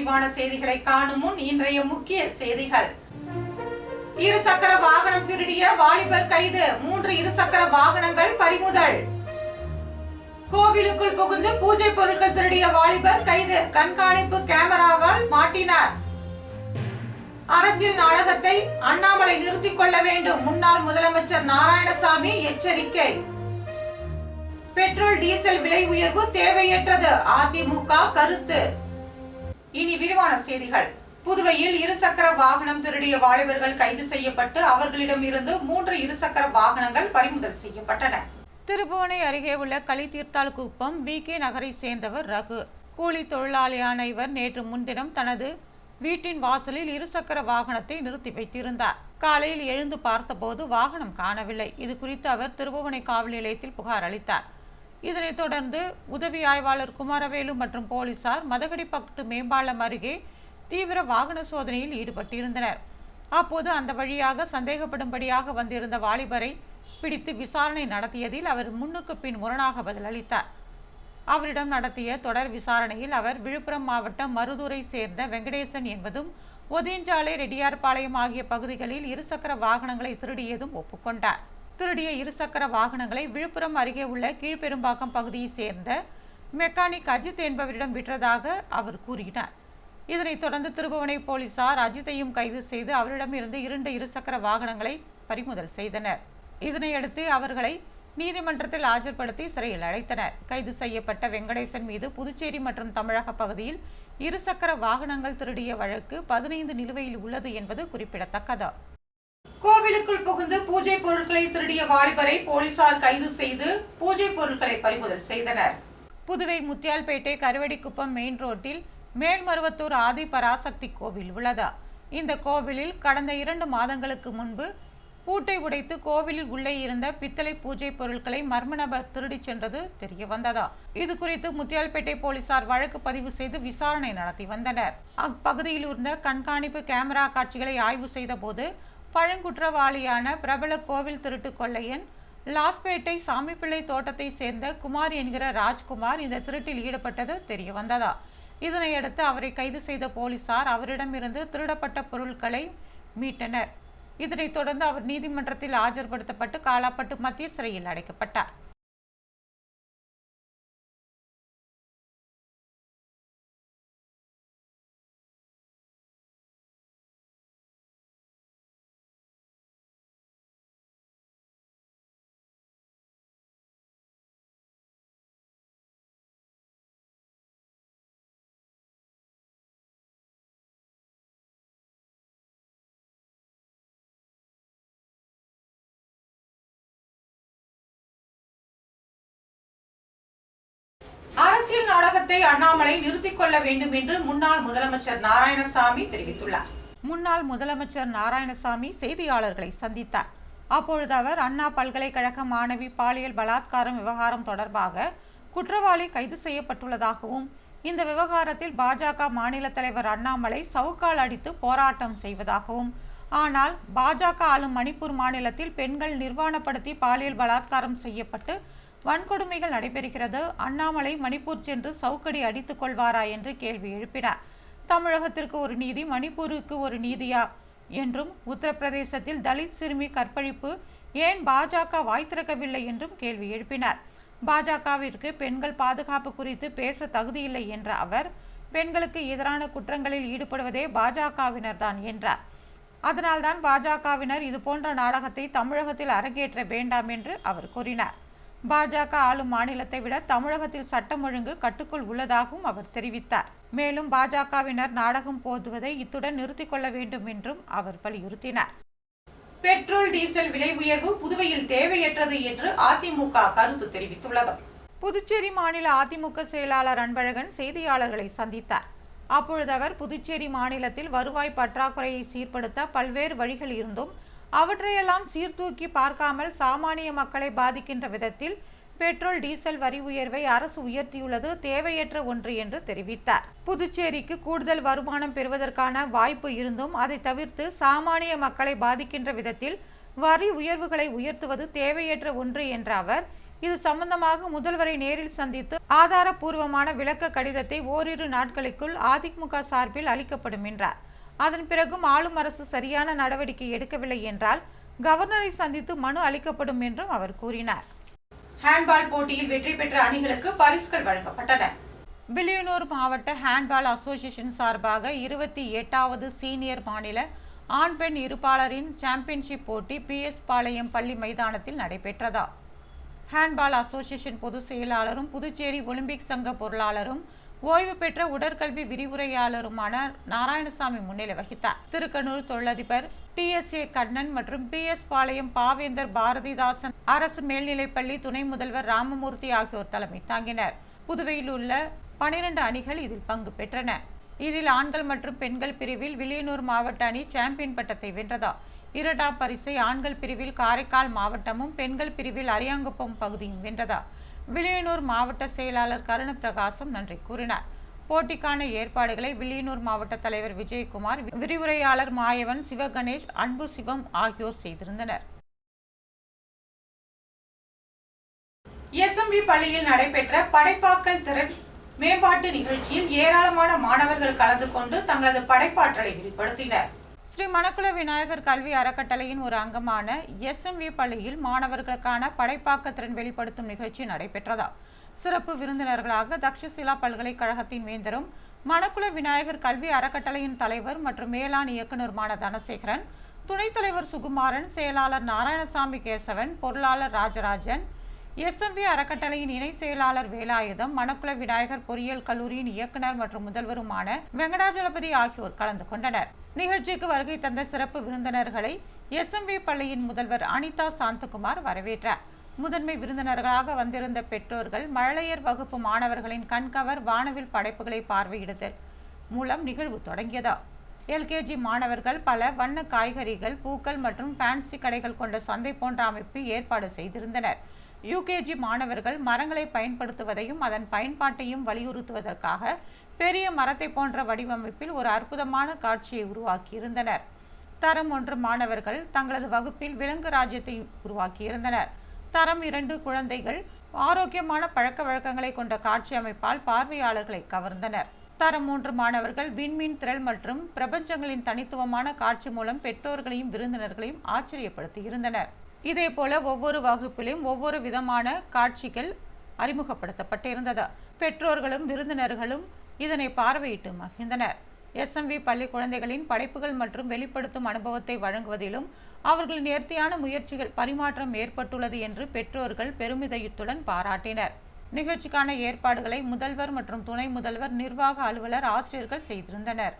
விரிவான செய்திகளை காணும் முன் இன்றைய முக்கிய செய்திகள். இருசக்கர வாகனம் திருடிய வாலிபர் கைது. மூன்று இருசக்கர வாகனங்கள் பறிமுதல். கோவிலுக்குள் புகுந்து பூஜை பொருட்கள் திருடிய வாலிபர் கைது. கண்காணிப்பு கேமராவால் மாட்டினார். அரசியல் நாடகத்தை அண்ணாமலை நிறுத்திக் கொள்ள வேண்டும். முன்னாள் முதலமைச்சர் நாராயணசாமி எச்சரிக்கை. பெட்ரோல் டீசல் விலை உயர்வு தேவையற்றது. அதிமுக கருத்து. இனி விரிவான செய்திகள். புதுவையில் இருசக்கர வாகனம் திருடிய வாலிபர்கள் கைது செய்யப்பட்டு அவர்களிடம் இருந்து மூன்று இருசக்கர வாகனங்கள் பறிமுதல் செய்யப்பட்டன. திருபுவனை அருகே உள்ள களித்தீர்த்தால் குப்பம் பி கே நகரை சேர்ந்தவர் ரகு. கூலி தொழிலாளியான இவர் நேற்று முன்தினம் தனது வீட்டின் வாசலில் இருசக்கர வாகனத்தை நிறுத்தி வைத்திருந்தார். காலையில் எழுந்து பார்த்தபோது வாகனம் காணவில்லை. இது குறித்து அவர் திருபுவனை காவல் நிலையத்தில் புகார் அளித்தார். இதனைத் தொடர்ந்து உதவி ஆய்வாளர் குமாரவேலு மற்றும் போலீசார் மதகடிப்பட்டு மேம்பாலம் அருகே தீவிர வாகன சோதனையில் ஈடுபட்டிருந்தனர். அப்போது அந்த வழியாக சந்தேகப்படும்படியாக வந்திருந்த வாலிபரை பிடித்து விசாரணை நடத்தியதில் அவர் முன்னுக்கு பின் முரணாக பதிலளித்தார். அவரிடம் நடத்திய தொடர் விசாரணையில் அவர் விழுப்புரம் மாவட்டம் மருதூரை சேர்ந்த வெங்கடேசன் என்பதும் ஒதியஞ்சாலை ரெட்டியார்பாளையம் ஆகிய பகுதிகளில் இருசக்கர வாகனங்களை திருடியதும் ஒப்புக்கொண்டார். திருடிய இருசக்கர வாகனங்களை விழுப்புரம் அருகே உள்ள கீழ்பெரும்பாக்கம் பகுதியைச் சேர்ந்த மெக்கானிக் அஜித் என்பவரிடம் விற்றதாக அவர் கூறினார். இதனைத் தொடர்ந்து திருபுவனை போலீசார் அஜித்தையும் கைது செய்து அவரிடமிருந்து இரண்டு இருசக்கர வாகனங்களை பறிமுதல் செய்தனர். இதனையடுத்து அவர்களை நீதிமன்றத்தில் ஆஜர்படுத்தி சிறையில் அடைத்தனர். கைது செய்யப்பட்ட வெங்கடேசன் மீது புதுச்சேரி மற்றும் தமிழக பகுதியில் இருசக்கர வாகனங்கள் திருடிய வழக்கு பதினைந்து நிலுவையில் உள்ளது என்பது குறிப்பிடத்தக்கது. கோவிலுக்குள் புகுந்து பூஜை பொருட்களை திருடிய வாலிபரை போலீசார் கைது செய்து பூஜை பொருட்களை பறிமுதல் செய்தனர். புதுவை முத்தியால்பேட்டை கருவடிக்குப்பம் மெயின் ரோட்டில் மேல்மருவத்தூர் ஆதி பராசக்தி கோவில் உள்ளது. இந்த கோவிலில் கடந்த இரண்டு மாதங்களுக்கு முன்பு பூட்டை உடைத்து கோவிலில் உள்ளே இருந்த பித்தளை பூஜை பொருட்களை மர்ம நபர் திருடி சென்றது தெரிய வந்ததா. இது குறித்து முத்தியால்பேட்டை போலீசார் வழக்கு பதிவு செய்து விசாரணை நடத்தி வந்தனர். அப்பகுதியில் இருந்த கண்காணிப்பு கேமரா காட்சிகளை ஆய்வு செய்த போது பழங்குற்றவாளியான பிரபல கோவில் திருட்டு கொள்ளையன் லாஸ்பேட்டை சாமிப்பிள்ளை தோட்டத்தை சேர்ந்த குமார் என்கிற ராஜ்குமார் இந்த திருட்டில் ஈடுபட்டது தெரிய வந்ததா இதனையடுத்து அவரை கைது செய்த போலீசார் அவரிடமிருந்து திருடப்பட்ட பொருட்களை மீட்டனர். இதனைத் தொடர்ந்து அவர் நீதிமன்றத்தில் ஆஜர்படுத்தப்பட்டு காலாப்பட்டு மத்திய சிறையில் அடைக்கப்பட்டார். அரசியல் நாடகத்தை அண்ணாமலை நிறுத்திக் கொள்ள வேண்டும் என்று முன்னாள் முதலமைச்சர் நாராயணசாமி தெரிவித்துள்ளார். முன்னாள் முதலமைச்சர் நாராயணசாமி செய்தியாளர்களை சந்தித்தார். அப்பொழுது அவர் அண்ணா பல்கலைக்கழக மாணவி பாலியல் பலாத்காரம் விவகாரம் தொடர்பாக குற்றவாளி கைது செய்யப்பட்டுள்ளதாகவும் இந்த விவகாரத்தில் பாஜக மாநில தலைவர் அண்ணாமலை சவுக்கால் அடித்து போராட்டம் செய்வதாகவும் ஆனால் பாஜக ஆளும் மணிப்பூர் மாநிலத்தில் பெண்கள் நிர்வாணப்படுத்தி பாலியல் பலாத்காரம் செய்யப்பட்டு வன்கொடுமைகள் நடைபெறுகிறது. அண்ணாமலை மணிப்பூர் சென்று சவுக்கடி அடித்துக் கொள்வாரா என்று கேள்வி எழுப்பினார். தமிழகத்திற்கு ஒரு நீதி மணிப்பூருக்கு ஒரு நீதியா என்றும் உத்தரப்பிரதேசத்தில் தலித் சிறுமி கற்பழிப்பு ஏன் பாஜக வாய் திறக்கவில்லை என்றும் கேள்வி எழுப்பினார். பாஜகவிற்கு பெண்கள் பாதுகாப்பு குறித்து பேச தகுதியில்லை என்ற அவர் பெண்களுக்கு எதிரான குற்றங்களில் ஈடுபடுவதே பாஜகவினர் தான் என்றார். அதனால்தான் பாஜகவினர் இது போன்ற நாடகத்தை தமிழகத்தில் அரங்கேற்ற வேண்டாம் என்று அவர் கூறினார். பாஜக ஆளும் மாநிலத்தை விட தமிழகத்தில் சட்டம் ஒழுங்கு கட்டுக்குள் உள்ளதாகவும் அவர் தெரிவித்தார். மேலும் பாஜகவினர் நாடகம் போதுவதை இத்துடன் நிறுத்திக் கொள்ள வேண்டும் என்றும் அவர் வலியுறுத்தினார். பெட்ரோல் டீசல் விலை உயர்வு புதுவையில் தேவையற்றது என்று அதிமுக கருத்து தெரிவித்துள்ளது. புதுச்சேரி மாநில அதிமுக செயலாளர் அன்பழகன் செய்தியாளர்களை சந்தித்தார். அப்பொழுது அவர் புதுச்சேரி மாநிலத்தில் வருவாய் பற்றாக்குறையை சீர்படுத்த பல்வேறு வழிகள் இருந்தும் அவற்றையெல்லாம் சீர்தூக்கி பார்க்காமல் சாமானிய மக்களை பாதிக்கின்ற விதத்தில் பெட்ரோல் டீசல் வரி உயர்வை அரசு உயர்த்தியுள்ளது தேவையற்ற ஒன்று என்று தெரிவித்தார். புதுச்சேரிக்கு கூடுதல் வருமானம் பெறுவதற்கான வாய்ப்பு இருந்தும் அதை தவிர்த்து சாமானிய மக்களை பாதிக்கின்ற விதத்தில் வரி உயர்வுகளை உயர்த்துவது தேவையற்ற ஒன்று என்ற அவர் இது சம்பந்தமாக முதல்வரை நேரில் சந்தித்து ஆதாரப்பூர்வமான விளக்க கடிதத்தை ஓரிரு நாட்களுக்குள் அதிமுக சார்பில் அளிக்கப்படும் என்றார். அதன் பிறகும் ஆளும் அரசு சரியான நடவடிக்கை எடுக்கவில்லை என்றால் கவர்னரை சந்தித்து மனு அளிக்கப்படும் என்றும் அவர் கூறினார். ஹேண்ட்பால் போட்டியில் வெற்றி பெற்ற அணிகளுக்கு பரிசுகள் வழங்கப்பட்டன. வில்லியனூர் மாவட்ட ஹேண்ட்பால் அசோசியேஷன் சார்பாக இருபத்தி எட்டாவது சீனியர் மாநில ஆண் பெண் இருப்பாளரின் சாம்பியன்ஷிப் போட்டி பி. எஸ். பாளையம் பள்ளி மைதானத்தில் நடைபெற்றதா ஹேண்ட்பால் அசோசியேஷன் பொதுச் செயலாளரும் புதுச்சேரி ஒலிம்பிக் சங்க பொருளாளரும் ஓய்வு பெற்ற உடற்கல்வி விரிவுரையாளருமான நாராயணசாமி முன்னிலை வகித்தார். திருக்கனூர் தொழிலதிபர் டி. எஸ். ஏ. கண்ணன் மற்றும் பி. எஸ். பாளையம் பாவேந்தர் பாரதிதாசன் அரசு மேல்நிலைப்பள்ளி துணை முதல்வர் ராமமூர்த்தி ஆகியோர் தலைமை தாங்கினர். புதுவையில் உள்ள பனிரெண்டு அணிகள் இதில் பங்கு பெற்றன. இதில் ஆண்கள் மற்றும் பெண்கள் பிரிவில் வில்லியனூர் மாவட்ட அணி சாம்பியன் பட்டத்தை வென்றதா? இரண்டாம் பரிசை ஆண்கள் பிரிவில் காரைக்கால் மாவட்டமும் பெண்கள் பிரிவில் அரியாங்குப்பம் பகுதியும் வென்றதா? வில்லியனூர் மாவட்ட செயலாளர் கருணப்பிரகாசம் நன்றி கூறினார். போட்டிக்கான ஏற்பாடுகளை வில்லியனூர் மாவட்ட தலைவர் விஜயகுமார் விரிவுரையாளர் மாயவன் சிவகணேஷ் அன்பு சிவம் ஆகியோர் செய்திருந்தனர். எஸ்எம்பி பள்ளியில் நடைபெற்ற படைப்பாக்கல் திறன் மேம்பாட்டு நிகழ்ச்சியில் ஏராளமான மாணவர்கள் கலந்து கொண்டு தங்களது படைப்பாற்றலை வெளிப்படுத்தினர். ஸ்ரீ மணக்குள விநாயகர் கல்வி அறக்கட்டளையின் ஒரு அங்கமான எஸ்எம்வி பள்ளியில் மாணவர்களுக்கான படைப்பாக்கத்திறன் வெளிப்படுத்தும் நிகழ்ச்சி நடைபெற்றதா? சிறப்பு விருந்தினர்களாக தக்ஷசிலா பல்கலைக்கழகத்தின் வேந்தரும் மணக்குள விநாயகர் கல்வி அறக்கட்டளையின் தலைவர் மற்றும் மேலாண் இயக்குநருமான தனசேகரன் துணைத் தலைவர் சுகுமாரன் செயலாளர் நாராயணசாமி கேசவன் பொருளாளர் ராஜராஜன் எஸ்எம்வி அறக்கட்டளையின் இணை செயலாளர் வேலாயுதம் மணக்குள விநாயகர் பொறியியல் கல்லூரியின் இயக்குனர் மற்றும் முதல்வருமான வெங்கடாஜலபதி ஆகியோர் கலந்து கொண்டனர். நிகழ்ச்சிக்கு வருகை தந்த சிறப்பு விருந்தினர்களை எஸ்எம்வி பள்ளியின் முதல்வர் அனிதா சாந்தகுமார் வரவேற்றார். முதன்மை விருந்தினர்களாக வந்திருந்த பெற்றோர்கள் மழலையர் வகுப்பு மாணவர்களின் கண்கவர் வானவில் படைப்புகளை பார்வையிடுதல் மூலம் நிகழ்வு தொடங்கியதா? எல்கேஜி மாணவர்கள் பல வண்ண காய்கறிகள் பூக்கள் மற்றும் ஃபேன்சி கடைகள் கொண்ட சந்தை போன்ற அமைப்பு ஏற்பாடு செய்திருந்தனர். யூகேஜி மாணவர்கள் மரங்களை பயன்படுத்துவதையும் அதன் பயன்பாட்டையும் வலியுறுத்துவதற்காக பெரிய மரத்தை போன்ற வடிவமைப்பில் ஒரு அற்புதமான காட்சியை உருவாக்கியிருந்தனர். தரம் ஒன்று மாணவர்கள் தங்களது வகுப்பில் விலங்கு ராஜ்யத்தை உருவாக்கியிருந்தனர். தரம் இரண்டு குழந்தைகள் ஆரோக்கியமான பழக்க வழக்கங்களை கொண்ட காட்சி அமைப்பால் பார்வையாளர்களை கவர்ந்தனர். தரம் மூன்று மாணவர்கள் விண்மீன் திரள் மற்றும் பிரபஞ்சங்களின் தனித்துவமான காட்சி மூலம் பெற்றோர்களையும் விருந்தினர்களையும் ஆச்சரியப்படுத்தி இருந்தனர் இதே போல ஒவ்வொரு வகுப்பிலும் ஒவ்வொரு விதமான காட்சிகள் அறிமுகப்படுத்தப்பட்டிருந்தது. பெற்றோர்களும் விருந்தினர்களும் இதனை பார்வையிட்டு மகிழ்ந்தனர். எஸ்எம்வி பள்ளி குழந்தைகளின் படைப்புகள் மற்றும் வெளிப்படுத்தும் அனுபவத்தை வழங்குவதிலும் அவர்களின் நேர்த்தியான முயற்சிகள் பரிமாற்றம் ஏற்பட்டுள்ளது என்று பெற்றோர்கள் பெருமிதயத்துடன் பாராட்டினர். நிகழ்ச்சிக்கான ஏற்பாடுகளை முதல்வர் மற்றும் துணை முதல்வர் நிர்வாக அலுவலர் ஆசிரியர்கள் செய்திருந்தனர்.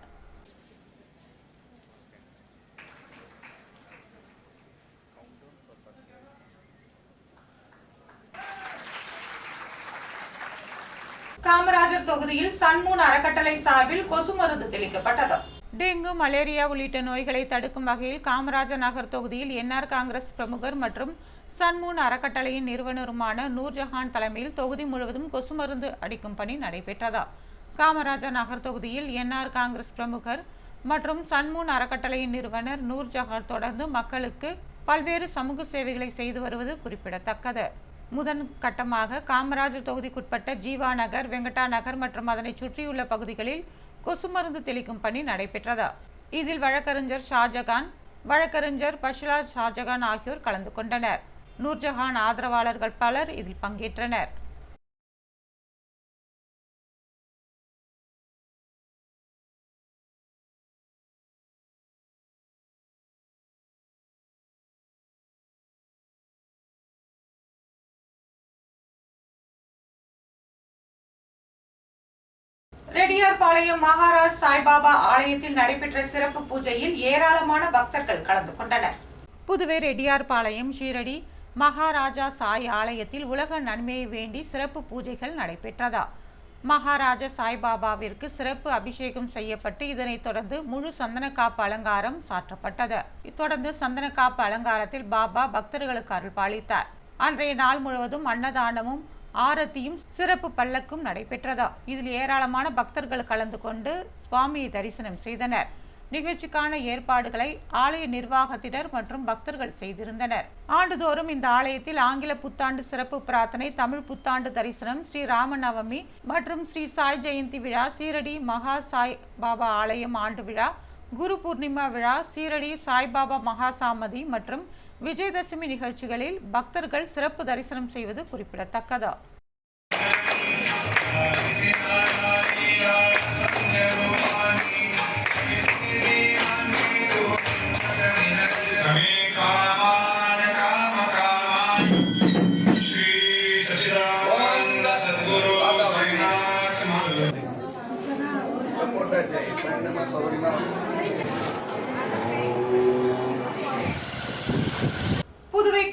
காமராஜர் தொகுதியில் சன்மூன் அறக்கட்டளை சார்பில் கொசு மருந்து தெளிக்கப்பட்டது. டெங்கு மலேரியா உள்ளிட்ட நோய்களை தடுக்கும் வகையில் காமராஜர் நகர் தொகுதியில் என்ஆர் காங்கிரஸ் பிரமுகர் மற்றும் சன்மூன் அறக்கட்டளையின் நிறுவனருமான நூர்ஜஹான் தலைமையில் தொகுதி முழுவதும் கொசு மருந்து அடிக்கும் பணி நடைபெற்றதா. காமராஜர் நகர் தொகுதியில் என்ஆர் காங்கிரஸ் பிரமுகர் மற்றும் சன்மூன் அறக்கட்டளையின் நிறுவனர் நூர்ஜஹான் தொடர்ந்து மக்களுக்கு பல்வேறு சமூக சேவைகளை செய்து வருவது குறிப்பிடத்தக்கது. முதன் கட்டமாக காமராஜர் தொகுதிக்குட்பட்ட ஜீவா நகர் வெங்கடா நகர் மற்றும் அதனை சுற்றியுள்ள பகுதிகளில் கொசு மருந்து தெளிக்கும் பணி நடைபெற்றது. இதில் வழக்கறிஞர் ஷாஜகான் வழக்கறிஞர் பஷிலா ஷாஜகான் ஆகியோர் கலந்து கொண்டனர். நூர்ஜஹான் ஆதரவாளர்கள் பலர் இதில் பங்கேற்றனர். ரெடியார்பாளையம் மகாராஜ் சாய்பாபா ஆலயத்தில் நடைபெற்ற சிறப்பு பூஜையில் ஏராளமான பக்தர்கள் கலந்து கொண்டனர். புதுவை ரெட்டியார்பாளையம் ஷீரடி மகாராஜா சாய் ஆலயத்தில் உலக நன்மையை வேண்டி சிறப்பு பூஜைகள் நடைபெற்றதா? மகாராஜா சாய்பாபாவிற்கு சிறப்பு அபிஷேகம் செய்யப்பட்டு இதனைத் தொடர்ந்து முழு சந்தனக்காப்பு அலங்காரம் சாற்றப்பட்டது. தொடர்ந்து சந்தனக்காப்பு அலங்காரத்தில் பாபா பக்தர்களுக்கு அருள் பாலித்தார் அன்றைய நாள் முழுவதும் அன்னதானமும் ஆரத்தியும் சிறப்பு பல்லக்கும் நடைபெற்றதா? இதில் ஏராளமான பக்தர்கள் கலந்து கொண்டு சுவாமியை தரிசனம் செய்தனர். நிகழ்ச்சிக்கான ஏற்பாடுகளை ஆலய நிர்வாகத்தினர் மற்றும் பக்தர்கள் செய்திருந்தனர். ஆண்டுதோறும் இந்த ஆலயத்தில் ஆங்கில புத்தாண்டு சிறப்பு பிரார்த்தனை தமிழ் புத்தாண்டு தரிசனம் ஸ்ரீ ராமநவமி மற்றும் ஸ்ரீ சாய் ஜெயந்தி விழா சீரடி மகா சாய் பாபா ஆலயம் ஆண்டு விழா குரு பூர்ணிமா விழா சீரடி சாய்பாபா மகாசாமதி மற்றும் விஜயதசமி நிகழ்ச்சிகளில் பக்தர்கள் சிறப்பு தரிசனம் செய்வது குறிப்பிடத்தக்கது.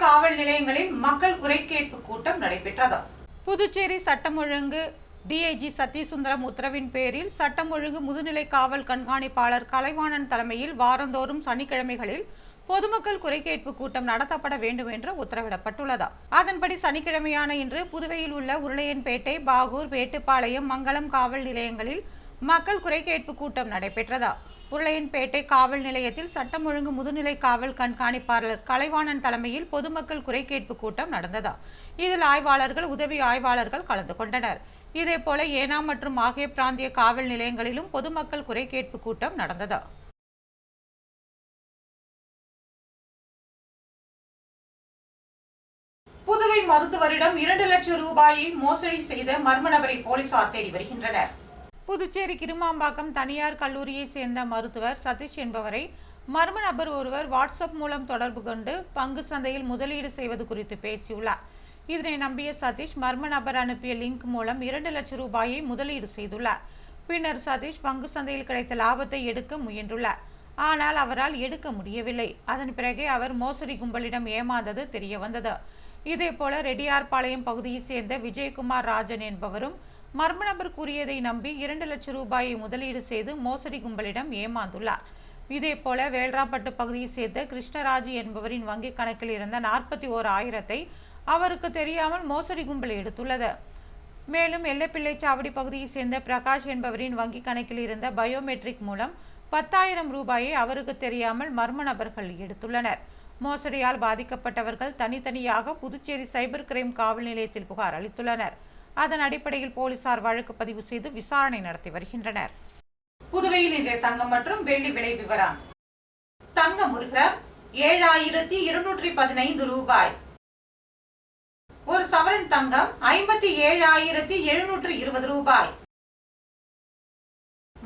காவல் நிலையங்களில் மக்கள் குறை கேட்பு கூட்டம் நடைபெற்றது. புதுச்சேரி சட்டம் ஒழுங்கு டிஐஜி சத்யசுந்தரம் உத்தரவின் பேரில் சட்டம் ஒழுங்கு முதுநிலை காவல் கண்காணிப்பாளர் கலைவாணன் தலைமையில் வாரந்தோறும் சனிக்கிழமைகளில் பொதுமக்கள் குறை கேட்பு கூட்டம் நடத்தப்பட வேண்டும் என்று உத்தரவிடப்பட்டுள்ளது. அதன்படி சனிக்கிழமையான இன்று புதுவையில் உள்ள உருளையன்பேட்டை பாகூர் வேட்டுப்பாளையம் மங்களம் காவல் நிலையங்களில் மக்கள் குறை கேட்பு கூட்டம் நடைபெற்றது. உருளையன்பேட்டை காவல் நிலையத்தில் சட்டம் ஒழுங்கு முதுநிலை காவல் கண்காணிப்பாளர் கலைவாணன் தலைமையில் பொதுமக்கள் குறை கேட்பு கூட்டம் நடந்தது? இதில் ஆய்வாளர்கள் உதவி ஆய்வாளர்கள் கலந்து கொண்டனர். இதேபோல ஏனாம் மற்றும் ஆகிய பிராந்திய காவல் நிலையங்களிலும் பொதுமக்கள் குறை கேட்பு கூட்டம் நடந்தது? புதுவை மருத்துவரிடம் இரண்டு லட்சம் ரூபாயை மோசடி செய்த மர்ம நபரை போலீசார் தேடி வருகின்றனர். புதுச்சேரி கிருமாம்பாக்கம் தனியார் கல்லூரியை சேர்ந்த மருத்துவர் சதீஷ் என்பவரை மர்ம நபர் ஒருவர் வாட்ஸ்அப் மூலம் தொடர்பு கொண்டு பங்கு சந்தையில் முதலீடு செய்வது குறித்து பேசியுள்ளார். இதனை நம்பிய சதீஷ் மர்ம நபர் அனுப்பிய லிங்க் மூலம் இரண்டு லட்சம் ரூபாயை முதலீடு செய்துள்ளார். பின்னர் சதீஷ் பங்கு சந்தையில் கிடைத்த லாபத்தை எடுக்க முயன்றுள்ளார். ஆனால் அவரால் எடுக்க முடியவில்லை. அதன் பிறகே அவர் மோசடி கும்பலிடம் ஏமாந்தது தெரிய வந்தது இதேபோல ரெட்டியார்பாளையம் பகுதியைச் சேர்ந்த விஜயகுமார் ராஜன் என்பவரும் மர்ம நபர் கூறியதை நம்பி இரண்டு லட்சம் ரூபாயை முதலீடு செய்து மோசடி கும்பலிடம் ஏமாந்துள்ளார். இதேபோல வேல்ராப்பட்டு பகுதியை சேர்ந்த கிருஷ்ணராஜ் என்பவரின் வங்கிக் கணக்கில் இருந்த நாற்பத்தி ஓர் ஆயிரத்தை அவருக்கு தெரியாமல் மோசடி கும்பல் எடுத்துள்ளது. மேலும் எல்லப்பிள்ளை சாவடி பகுதியை சேர்ந்த பிரகாஷ் என்பவரின் வங்கிக் கணக்கில் இருந்த பயோமெட்ரிக் மூலம் பத்தாயிரம் ரூபாயை அவருக்கு தெரியாமல் மர்ம நபர்கள் எடுத்துள்ளனர். மோசடியால் பாதிக்கப்பட்டவர்கள் தனித்தனியாக புதுச்சேரி சைபர் கிரைம் காவல் நிலையத்தில் புகார் அளித்துள்ளனர். அதன் அடிப்படையில் போலீசார் வழக்கு பதிவு செய்து விசாரணை நடத்தி வருகின்றனர். புதுவையில் இன்றைய தங்கம் மற்றும் வெள்ளி விலை விவரம். தங்கம் ஒரு கிராம் ஏழாயிரத்தி இருநூற்றி பதினைந்து ரூபாய். ஒரு சவரன் தங்கம் ஐம்பத்தி ஏழாயிரத்தி எழுநூற்று இருபது ரூபாய்.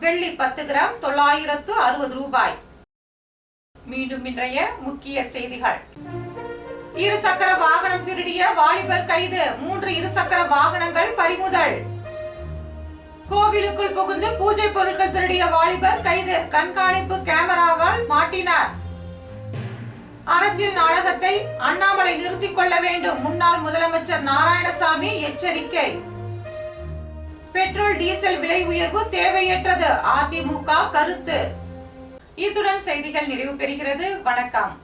வெள்ளி பத்து கிராம் தொள்ளாயிரத்து அறுபது ரூபாய். மீண்டும் இன்றைய முக்கிய செய்திகள். இருசக்கர வாகனம் திருடிய வாலிபர் கைது. மூன்று இருசக்கர வாகனங்கள் பறிமுதல். கோவிலுக்குள் புகுந்து பூஜை பொருட்கள் திருடிய வாலிபர் கைது. கண்காணிப்பு கேமராவால் மாட்டினார். அரசியல் நாடகத்தை அண்ணாமலை நிறுத்திக் கொள்ள வேண்டும். முன்னாள் முதலமைச்சர் நாராயணசாமி எச்சரிக்கை. பெட்ரோல் டீசல் விலை உயர்வு தேவையற்றது. அதிமுக கருத்து. இத்துடன் செய்திகள் நிறைவு பெறுகிறது. வணக்கம்.